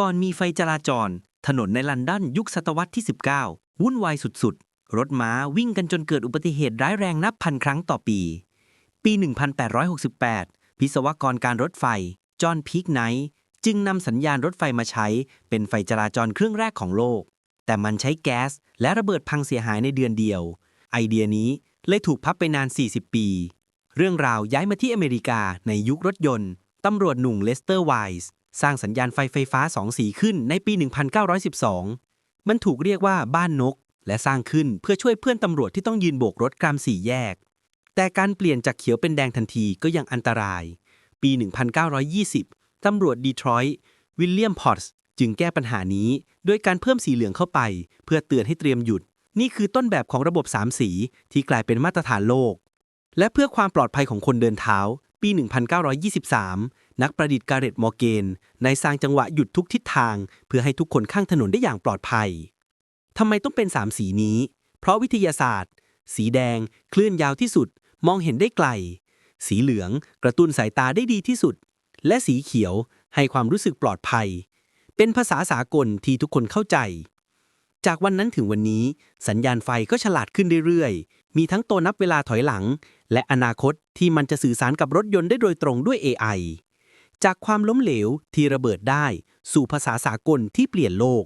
ก่อนมีไฟจราจร ถนนในลันดอนยุคศตวรรษที่ 19 วุ่นวายสุดๆ รถม้าวิ่งกันจนเกิดอุบัติเหตุร้ายแรงนับพันครั้งต่อปี ปี 1868 พิศวกรการรถไฟ จอห์นพีคไนท์จึงนำสัญญาณรถไฟมาใช้ เป็นไฟจราจรเครื่องแรกของโลก แต่มันใช้แก๊สและระเบิดพังเสียหายในเดือนเดียว ไอเดียนี้เลยถูกพับไปนาน 40 ปี เรื่องราวย้ายมาที่อเมริกาในยุครถยนต์ ตำรวจหนุ่มเลสเตอร์ไวส์ สร้างสัญญาณไฟไฟฟ้าสองสีขึ้นในปี 1912 มันถูกเรียกว่าบ้านนก และสร้างขึ้นเพื่อช่วยเพื่อนตำรวจที่ต้องยืนโบกรถกลางสี่แยก แต่การเปลี่ยนจากเขียวเป็นแดงทันทีก็ยังอันตราย ปี 1920 ตำรวจดีทรอยต์วิลเลียมพอตส์จึงแก้ปัญหานี้โดยการเพิ่มสีเหลืองเข้าไป เพื่อเตือนให้เตรียมหยุด นี่คือต้นแบบของระบบ 3 สีที่กลายเป็นมาตรฐานโลก และเพื่อความปลอดภัยของคนเดินเท้า ปี 1923 นักประดิษฐ์การ์เรตมอร์เกนในสร้างจังหวะหยุดทุกทิศทาง เพื่อให้ทุกคนข้างถนนได้อย่างปลอดภัยทำไมต้องเป็น3สีนี้ เพราะวิทยาศาสตร์ สีแดง เคลื่อนยาวที่สุด มองเห็นได้ไกล สีเหลือง กระตุ้นสายตาได้ดีที่สุด และสีเขียวให้ความรู้สึกปลอดภัย เป็นภาษาสากลที่ทุกคนเข้าใจ จากวันนั้นถึงวันนี้ สัญญาณไฟก็ฉลาดขึ้นเรื่อยๆ มีทั้งตัวนับเวลาถอยหลัง และอนาคตที่มันจะสื่อสารกับรถยนต์ได้โดยตรงด้วย AI จากความล้มเหลวที่ระเบิดได้ สู่ภาษาสากลที่เปลี่ยนโลก